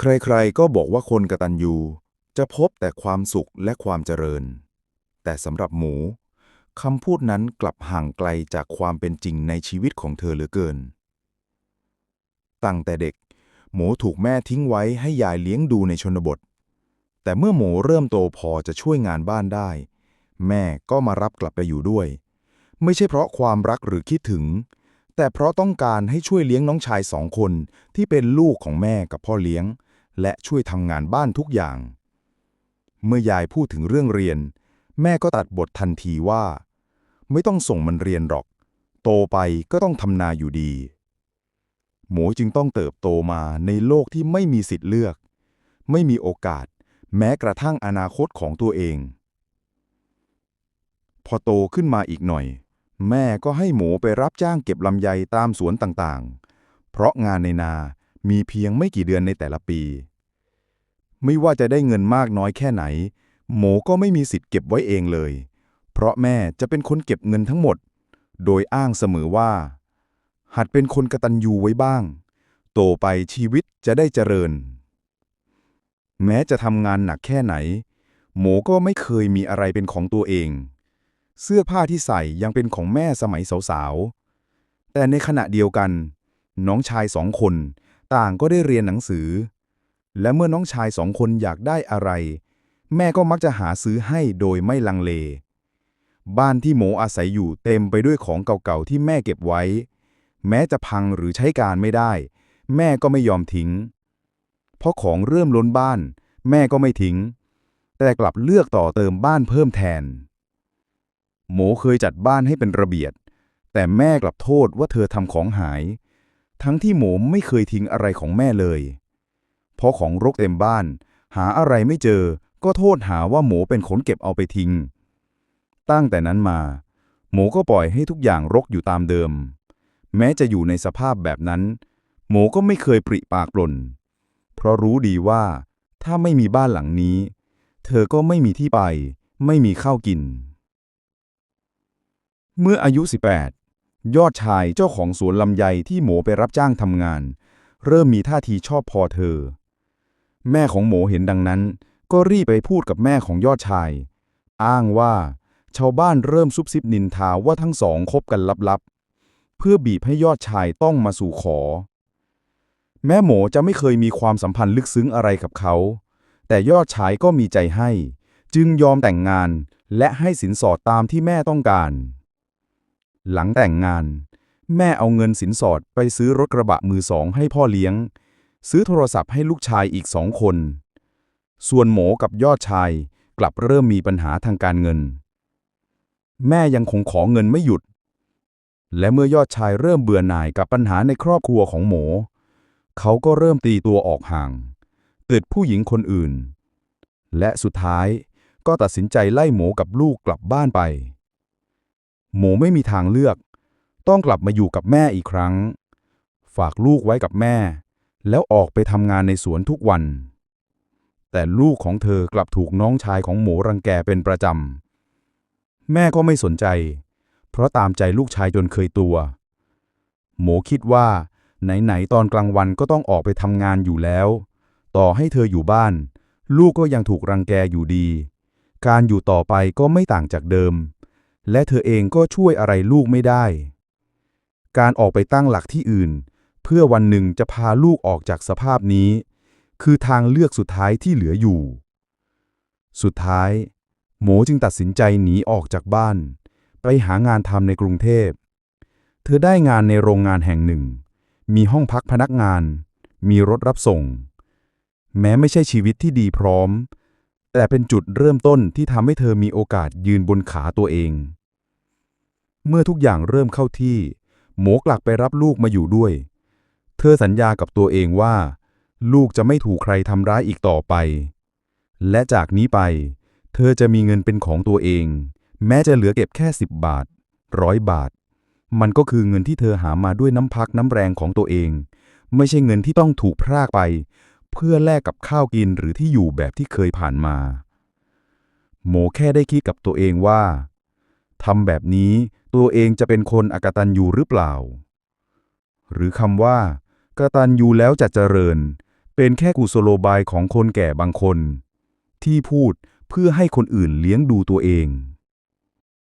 ใครๆ ก็บอกว่าคนกตัญญูจะพบแต่ความสุขและความเจริญ แต่สำหรับหมูคำพูดนั้นกลับห่างไกลจากความเป็นจริงในชีวิตของเธอเหลือเกิน ตั้งแต่เด็ก หมูถูกแม่ทิ้งไว้ให้ยายเลี้ยงดูในชนบท แต่เมื่อหมูเริ่มโตพอจะช่วยงานบ้านได้ แม่ก็มารับกลับไปอยู่ด้วย ไม่ใช่เพราะความรักหรือคิดถึง แต่เพราะต้องการให้ช่วยเลี้ยงน้องชายสองคนที่เป็นลูกของแม่กับพ่อเลี้ยง และช่วยทำงานบ้านทุกอย่าง เมื่อยายพูดถึงเรื่องเรียน แม่ก็ตัดบททันทีว่า ไม่ต้องส่งมันเรียนหรอก โตไปก็ต้องทำนาอยู่ดี หมูจึงต้องเติบโตมาในโลกที่ไม่มีสิทธิ์เลือก ไม่มีโอกาส แม้กระทั่งอนาคตของตัวเอง พอโตขึ้นมาอีกหน่อย แม่ก็ให้หมูไปรับจ้างเก็บลำไยตามสวนต่างๆ เพราะงานในนามีเพียงไม่กี่เดือนในแต่ละปี ไม่ว่าจะได้เงินมากน้อยแค่ไหน หมูก็ไม่มีสิทธิ์เก็บไว้เองเลย เพราะแม่จะเป็นคนเก็บเงินทั้งหมด โดยอ้างเสมอว่า หัดเป็นคนกตัญญูไว้บ้าง โตไปชีวิตจะได้เจริญ แม้จะทำงานหนักแค่ไหน หมูก็ไม่เคยมีอะไรเป็นของตัวเอง เสื้อผ้าที่ใส่ยังเป็นของแม่สมัยสาวๆ แต่ในขณะเดียวกัน น้องชายสองคนต่างก็ได้เรียนหนังสือ และเมื่อน้องชายสองคนอยากได้อะไร แม่ก็มักจะหาซื้อให้โดยไม่ลังเล บ้านที่หมอาศัยอยู่เต็มไปด้วยของเก่าๆที่แม่เก็บไว้ แม้จะพังหรือใช้การไม่ได้ แม่ก็ไม่ยอมทิ้ง เพราะของเริ่มล้นบ้าน แม่ก็ไม่ทิ้ง แต่กลับเลือกต่อเติมบ้านเพิ่มแทน หมเคยจัดบ้านให้เป็นระเบียบแต่แม่กลับโทษว่าเธอทำของหาย ทั้งที่หมไม่เคยทิ้งอะไรของแม่เลย เพราะของรกเต็มบ้าน หาอะไรไม่เจอ ก็โทษหาว่าหมูเป็นคนเก็บเอาไปทิ้ง ตั้งแต่นั้นมา หมูก็ปล่อยให้ทุกอย่างรกอยู่ตามเดิม แม้จะอยู่ในสภาพแบบนั้น หมูก็ไม่เคยปริปากปลนเพราะรู้ดีว่า ถ้าไม่มีบ้านหลังนี้ เธอก็ไม่มีที่ไป ไม่มีข้าวกิน เมื่ออายุ 18 ยอดชายเจ้าของสวนลำไยที่หมูไปรับจ้างทำงานเริ่มมีท่าทีชอบพอเธอ แม่ของหมเห็นดังนั้น ก็รีบไปพูดกับแม่ของยอดชาย อ้างว่า ชาวบ้านเริ่มซุบซิบนินทาว่าทั้งสองคบกันลับๆ เพื่อบีบให้ยอดชายต้องมาสู่ขอ แม่หมจะไม่เคยมีความสัมพันธ์ลึกซึ้งอะไรกับเขา แต่ยอดชายก็มีใจให้ จึงยอมแต่งงานและให้สินสอดตามที่แม่ต้องการ หลังแต่งงาน แม่เอาเงินสินสอดไปซื้อรถกระบะมือสองให้พ่อเลี้ยง ซื้อโทรศัพท์ให้ลูกชายอีกสองคน ส่วนหมกับยอดชายกลับเริ่มมีปัญหาทางการเงิน แม่ยังคงขอเงินไม่หยุด และเมื่อยอดชายเริ่มเบื่อหน่ายกับปัญหาในครอบครัวของหมเขาก็เริ่มตีตัวออกห่างติดผู้หญิงคนอื่น และสุดท้ายก็ตัดสินใจไล่หมกับลูกกลับบ้านไป หมูไม่มีทางเลือก ต้องกลับมาอยู่กับแม่อีกครั้ง ฝากลูกไว้กับแม่ แล้วออกไปทำงานในสวนทุกวัน แต่ลูกของเธอกลับถูกน้องชายของหมูรังแกเป็นประจำ แม่ก็ไม่สนใจ เพราะตามใจลูกชายจนเคยตัว หมูคิดว่า ไหนๆตอนกลางวันก็ต้องออกไปทำงานอยู่แล้ว ต่อให้เธออยู่บ้าน ลูกก็ยังถูกรังแกอยู่ดี การอยู่ต่อไปก็ไม่ต่างจากเดิม และเธอเองก็ช่วยอะไรลูกไม่ได้ การออกไปตั้งหลักที่อื่น เพื่อวันหนึ่งจะพาลูกออกจากสภาพนี้ คือทางเลือกสุดท้ายที่เหลืออยู่ สุดท้าย หมูจึงตัดสินใจหนีออกจากบ้าน ไปหางานทำในกรุงเทพ เธอได้งานในโรงงานแห่งหนึ่ง มีห้องพักพนักงาน มีรถรับส่ง แม้ไม่ใช่ชีวิตที่ดีพร้อม แต่เป็นจุดเริ่มต้นที่ทำให้เธอมีโอกาสยืนบนขาตัวเอง เมื่อทุกอย่างเริ่มเข้าที่ หมูกลับไปรับลูกมาอยู่ด้วย เธอสัญญากับตัวเองว่า ลูกจะไม่ถูกใครทำร้ายอีกต่อไป และจากนี้ไป เธอจะมีเงินเป็นของตัวเอง แม้จะเหลือเก็บแค่สิบบาทร้อยบาท มันก็คือเงินที่เธอหามาด้วยน้ำพักน้ำแรงของตัวเอง ไม่ใช่เงินที่ต้องถูกพรากไป เพื่อแลกกับข้าวกินหรือที่อยู่แบบที่เคยผ่านมา โมแค่ได้คิดกับตัวเองว่าทำแบบนี้ตัวเองจะเป็นคนอกตัญญูหรือเปล่า หรือคำว่า กตันยูแล้วจะเจริญ เป็นแค่กุศโลบายของคนแก่บางคน ที่พูดเพื่อให้คนอื่นเลี้ยงดูตัวเอง